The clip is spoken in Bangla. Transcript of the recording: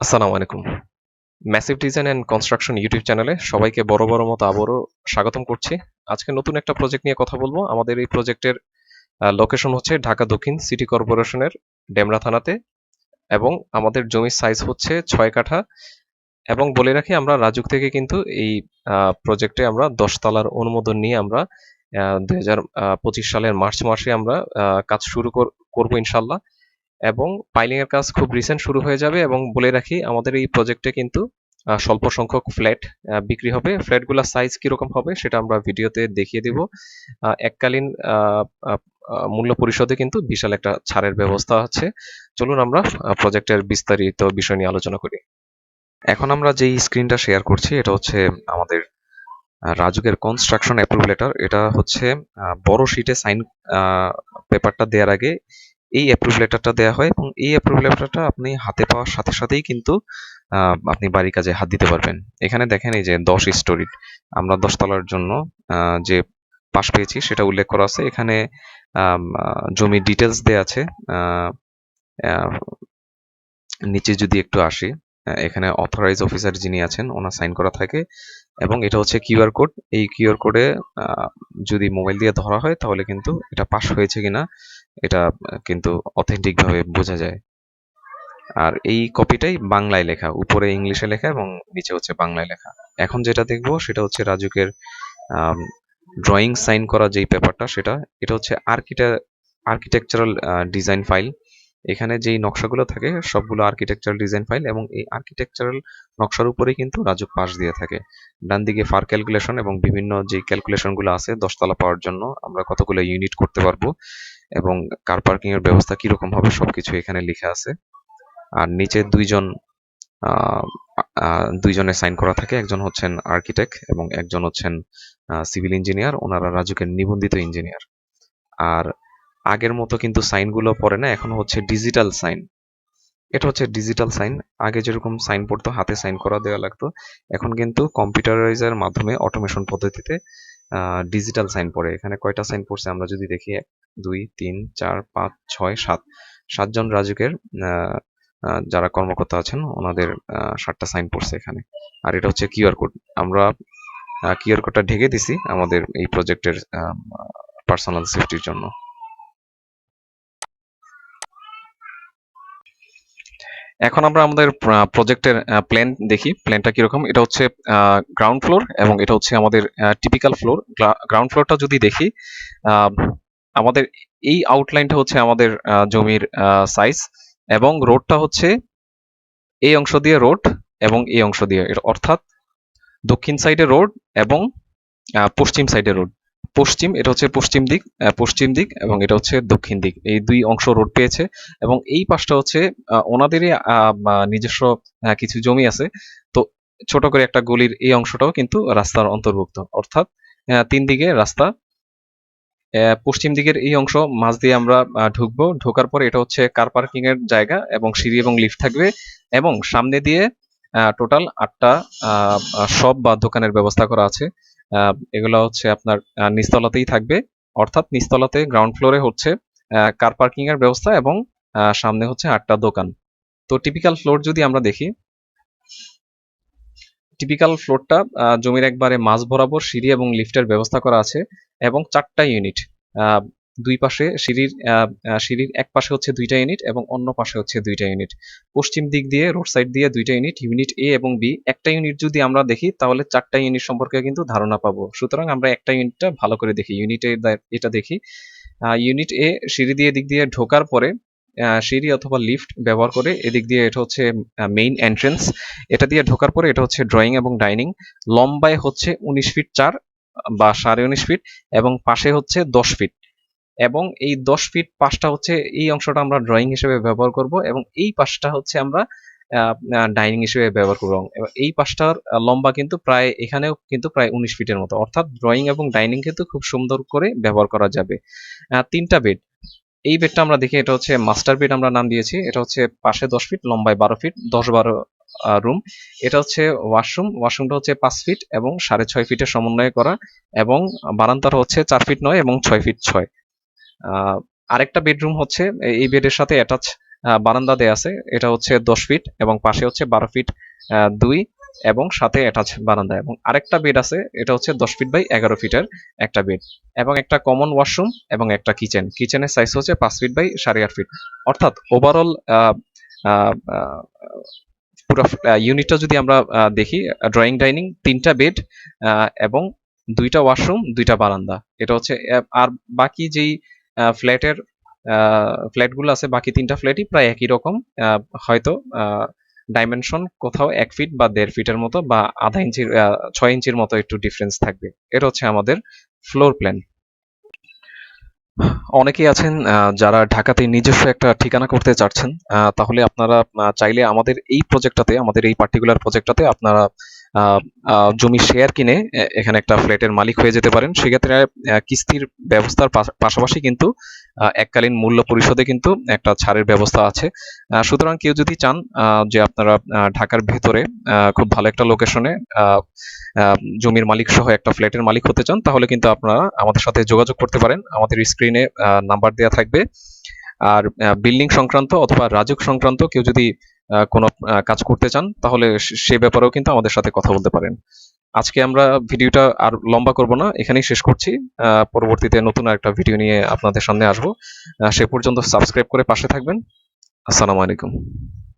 আসসালামু আলাইকুম। Massive design and construction YouTube চ্যানেলে সবাইকে বড় বড় মতো আবারও স্বাগতম করছি। আজকে নতুন একটা প্রজেক্ট নিয়ে কথা বলব। আমাদের এই প্রজেক্টের লোকেশন হচ্ছে ঢাকা দক্ষিণ সিটি কর্পোরেশনের ডেমরা থানাতে এবং আমাদের জমির সাইজ হচ্ছে ছয় কাঠা এবং বলে রাখি আমরা রাজুক থেকে কিন্তু এই প্রজেক্টে আমরা দশতলার অনুমোদন নিয়ে আমরা দুই হাজার পঁচিশ সালের মার্চ মাসে আমরা কাজ শুরু কর- করব ইনশাল্লাহ এবং পাইলিং এর কাজ খুব রিসেন্ট শুরু হয়ে যাবে এবং বলে রাখি আমাদের এই প্রজেক্টে কিন্তু স্বল্প সংখ্যক ফ্ল্যাট বিক্রি হবে। ফ্ল্যাটগুলোর সাইজ কীরকম হবে সেটা আমরা ভিডিওতে দেখিয়ে দিব। এককালীন মূল্য পরিশোধে কিন্তু বিশাল একটা ছাড়ের ব্যবস্থা আছে। চলুন আমরা প্রজেক্টের বিস্তারিত বিষয় নিয়ে আলোচনা করি। এখন আমরা যেই স্ক্রিনটা শেয়ার করছি, এটা হচ্ছে আমাদের রাজুকের কনস্ট্রাকশন অ্যাপ্রুভ লেটার এটা হচ্ছে বড় শিটে সাইন পেপারটা দেওয়ার আগে এই অ্যাপ্রুভ লেটারটা দেওয়া হয় এবং এই অ্যাপ্রুভ লেটারটা আপনি হাতে পাওয়ার সাথে সাথেই কিন্তু আপনি বাড়ি কাজে হাত দিতে পারবেন। এখানে দেখেন এই যে দশ স্টোরি আমরা দশতলার জন্য যে পাশ পেয়েছি সেটা উল্লেখ করা আছে। এখানে জমির ডিটেলস দেওয়া আছে। নিচে যদি একটু আসি এখানে অথরাইজ অফিসার যিনি আছেন, ওনার সাইন করা থাকে। এবং এটা হচ্ছে কিউআর কোড। এই কিউআর কোডে যদি মোবাইল দিয়ে ধরা হয়, তাহলে কিন্তু এটা পাস হয়েছে কিনা, এটা কিন্তু অথেন্টিক ভাবে বোঝা যায়। আর এই কপিটাই বাংলায় লেখা, উপরে ইংলিশে লেখা এবং নিচে হচ্ছে বাংলায় লেখা। এখন যেটা দেখব, সেটা হচ্ছে রাজুকের ড্রয়িং সাইন করা যেই পেপারটা সেটা, এটা হচ্ছে আর্কিটা আর্কিটেকচারাল ডিজাইন ফাইল এখানে যেই নকশাগুলো থাকে সবগুলো আর্কিটেকচারাল ডিজাইন ফাইল এবং এই আর্কিটেকচারাল নকশার উপরেই কিন্তু রাজুক পাশ দিয়ে থাকে। ডান দিকে ফার ক্যালকুলেশন এবং বিভিন্ন যে ক্যালকুলেশনগুলো আছে দশতলা পাওয়ার জন্য আমরা কতগুলো ইউনিট করতে পারব এবং কার পার্কিং এর ব্যবস্থা কীরকম হবে সবকিছু এখানে লেখা আছে। আর নিচে দুইজন আহ, সাইন করা থাকে একজন হচ্ছেন আর্কিটেক্ট এবং একজন হচ্ছেন সিভিল ইঞ্জিনিয়ার ওনারা রাজুকের নিবন্ধিত ইঞ্জিনিয়ার আর আগের মতো কিন্তু সাইনগুলো পড়ে না, এখন হচ্ছে ডিজিটাল সাইন এটা হচ্ছে ডিজিটাল সাইন আগে যেরকম সাইন পড়তো, হাতে সাইন করা দেওয়া লাগতো। এখন কিন্তু কম্পিউটারাইজার মাধ্যমে অটোমেশন পদ্ধতিতে ডিজিটাল সাইন পড়ে। এখানে কয়টা সাইন পড়ছে আমরা যদি দেখি, এক, দুই, তিন, চার, পাঁচ, ছয়, সাত। সাতজন রাজুকের যারা কর্মকর্তা আছেন, ওনাদের সাতটা সাইন পড়ছে এখানে। আর এটা হচ্ছে কিউআর কোড আমরা কিউআর কোডটা ঢেকে দিছি আমাদের এই প্রজেক্টের পার্সোনাল সেফটির জন্য। এখন আমরা আমাদের প্রজেক্টের প্ল্যান দেখি। প্ল্যানটা কীরকম? এটা হচ্ছে গ্রাউন্ড ফ্লোর এবং এটা হচ্ছে আমাদের টিপিক্যাল ফ্লোর গ্রাউন্ড ফ্লোরটা যদি দেখি আমাদের এই আউটলাইনটা হচ্ছে আমাদের জমির সাইজ এবং রোডটা হচ্ছে এই অংশ দিয়ে রোড এবং এই অংশ দিয়ে, অর্থাৎ দক্ষিণ সাইডে রোড এবং পশ্চিম সাইডে রোড পশ্চিম, এটা হচ্ছে পশ্চিম দিক পশ্চিম দিক এবং এটা হচ্ছে দক্ষিণ দিক। এই দুই অংশ রোড পেয়েছে এবং এই পাশটা হচ্ছে ওনাদেরই নিজস্ব কিছু জমি আছে। তো ছোট করে একটা গলির এই অংশটাও কিন্তু রাস্তার অন্তর্ভুক্ত। অর্থাৎ তিন দিকে রাস্তা পশ্চিম দিকের এই অংশ, মাঝ দিয়ে আমরা ঢুকবো। ঢোকার পরে এটা হচ্ছে কার পার্কিং এর জায়গা এবং সিঁড়ি এবং লিফট থাকবে এবং সামনে দিয়ে টোটাল আটটা শপ বা দোকানের ব্যবস্থা করা আছে। এগুলো হচ্ছে আপনার আহ, নিচতলাতেই থাকবে। অর্থাৎ নিস্তলাতে গ্রাউন্ড ফ্লোরে হচ্ছে কার পার্কিং এর ব্যবস্থা এবং সামনে হচ্ছে আটটা দোকান। তো টিপিক্যাল ফ্লোর যদি আমরা দেখি টিপিক্যাল ফ্লোরটা জমির একবারে মাঝ বরাবর সিঁড়ি এবং লিফটের ব্যবস্থা করা আছে এবং চারটা ইউনিট দুই পাশে সিঁড়ির সিঁড়ির এক পাশে হচ্ছে দুইটা ইউনিট এবং অন্য পাশে হচ্ছে দুইটা ইউনিট। পশ্চিম দিক দিয়ে, রোড সাইড দিয়ে দুইটা ইউনিট ইউনিট এ এবং বি একটা ইউনিট যদি আমরা দেখি, তাহলে চারটা ইউনিট সম্পর্কে কিন্তু ধারণা পাবো। সুতরাং আমরা একটা ইউনিটটা ভালো করে দেখি, ইউনিট এটা দেখি। ইউনিট এ সিঁড়ি দিয়ে দিক দিয়ে ঢোকার পরে সিঁড়ি অথবা লিফট ব্যবহার করে এদিক দিয়ে এটা হচ্ছে মেইন এন্ট্রেন্স এটা দিয়ে ঢোকার পরে এটা হচ্ছে ড্রয়িং এবং ডাইনিং লম্বায় হচ্ছে উনিশ ফিট চার বা সাড়ে উনিশ ফিট এবং পাশে হচ্ছে দশ ফিট। এবং এই দশ ফিট পাশটা হচ্ছে এই অংশটা আমরা ড্রয়িং হিসেবে ব্যবহার করব এবং এই পাশটা হচ্ছে আমরা ডাইনিং হিসেবে ব্যবহার করব। এবং এই পাশটার লম্বা কিন্তু প্রায়, এখানেও কিন্তু প্রায় উনিশ ফিটের মতো। অর্থাৎ ড্রয়িং এবং ডাইনিং কিন্তু খুব সুন্দর করে ব্যবহার করা যাবে। তিনটা বেড এই বেডটা আমরা দেখি, এটা হচ্ছে মাস্টার বেড আমরা নাম দিয়েছি। এটা হচ্ছে পাশে দশ ফিট লম্বায় বারো ফিট দশ বারো রুম এটা হচ্ছে ওয়াশরুম ওয়াশরুমটা হচ্ছে পাঁচ ফিট এবং সাড়ে ছয় ফিটের সমন্বয়ে করা এবং বারান্দাটা হচ্ছে চার ফিট নয় এবং ছয় ফিট ছয়। আরেকটা বেডরুম হচ্ছে এই বেডের সাথে অ্যাটাচ বারান্দা দেয়া আছে। এটা হচ্ছে দশ ফিট এবং পাশে হচ্ছে বারো ফিট দুই এবং সাথে অ্যাটাচ বারান্দা এবং আরেকটা বেড আছে, এটা হচ্ছে দশ ফিট বাই এগারো ফিটের একটা বেড এবং একটা কমন ওয়াশরুম এবং একটা কিচেন। কিচেনের সাইজ হচ্ছে পাঁচ ফিট বাই সাড়ে আট ফিট। অর্থাৎ ওভারঅল পুরো ইউনিটটা যদি আমরা দেখি ড্রয়িং ডাইনিং তিনটা বেড এবং দুইটা ওয়াশরুম, দুইটা বারান্দা। এটা হচ্ছে আর বাকি যেই ফ্ল্যাটের ফ্ল্যাটগুলো আছে, বাকি তিনটা ফ্ল্যাটই প্রায় একই রকম। হয়তো ডাইমেনশন কোথাও এক ফিট বা দেড় ফিটের মতো বা আধা ইঞ্চির ছয় ইঞ্চির মতো একটু ডিফারেন্স থাকবে। এটা হচ্ছে আমাদের ফ্লোর প্ল্যান অনেকেই আছেন যারা ঢাকাতে নিজস্ব একটা ঠিকানা করতে চাচ্ছেন তাহলে আপনারা চাইলে আমাদের এই প্রজেক্টটাতে আমাদের এই পার্টিকুলার প্রজেক্টটাতে আপনারা জমি শেয়ার কিনে এখানে একটা ফ্ল্যাটের মালিক হয়ে যেতে পারেন। সেক্ষেত্রে কিস্তির ব্যবস্থার পাশা- পাশাপাশি কিন্তু এককালীন মূল্য পরিশোধে কিন্তু একটা ছাড়ের ব্যবস্থা আছে। সুতরাং কেউ যদি চান যে আপনারা ঢাকার ভেতরে খুব ভালো একটা লোকেশনে জমির মালিক সহ একটা ফ্ল্যাটের মালিক হতে চান, তাহলে কিন্তু আপনারা আমাদের সাথে যোগাযোগ করতে পারেন। আমাদের স্ক্রিনে নাম্বার দেওয়া থাকবে। আর বিল্ডিং সংক্রান্ত অথবা রাজুক সংক্রান্ত কেউ যদি কোনো কাজ করতে চান, তাহলে সে- ব্যাপারেও কিন্তু আমাদের সাথে কথা বলতে পারেন। আজকে আমরা ভিডিওটা আর লম্বা করব না, এখানেই শেষ করছি। পরবর্তীতে নতুন একটা ভিডিও নিয়ে আপনাদের সামনে আসব। সে পর্যন্ত সাবস্ক্রাইব করে পাশে থাকবেন। আসসালামু আলাইকুম।